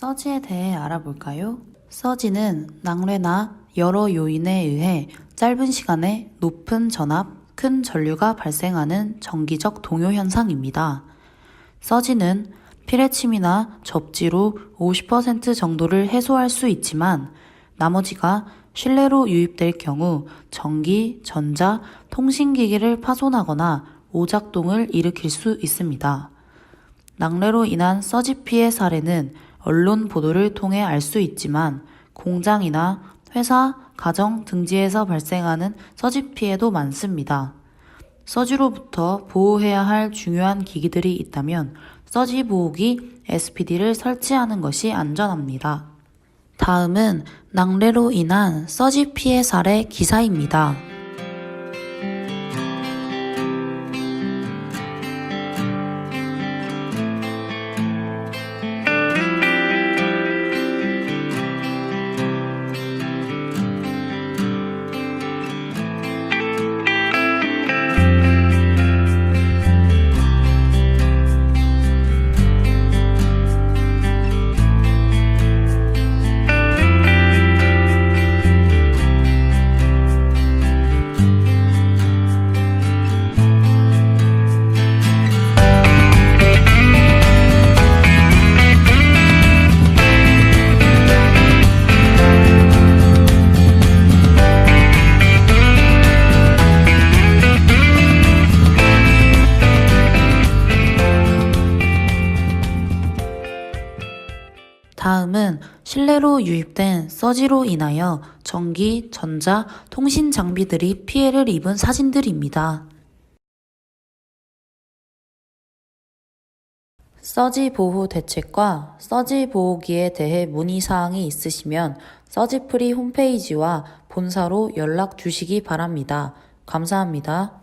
서지에 대해 알아볼까요? 서지는 낙뢰나 여러 요인에 의해 짧은 시간에 높은 전압, 큰 전류가 발생하는 정기적 동요 현상입니다. 서지는 피레침이나 접지로 50% 정도를 해소할 수 있지만 나머지가 실내로 유입될 경우 전기, 전자, 통신기기를 파손하거나 오작동을 일으킬 수 있습니다. 낙뢰로 인한 서지 피해 사례는 언론 보도를 통해 알 수 있지만 공장이나 회사, 가정 등지에서 발생하는 서지 피해도 많습니다. 서지로부터 보호해야 할 중요한 기기들이 있다면 서지 보호기 SPD를 설치하는 것이 안전합니다. 다음은 낙뢰로 인한 서지 피해 사례 기사입니다. 다음은 실내로 유입된 서지로 인하여 전기, 전자, 통신 장비들이 피해를 입은 사진들입니다. 서지 보호 대책과 서지 보호기에 대해 문의사항이 있으시면 서지프리 홈페이지와 본사로 연락 주시기 바랍니다. 감사합니다.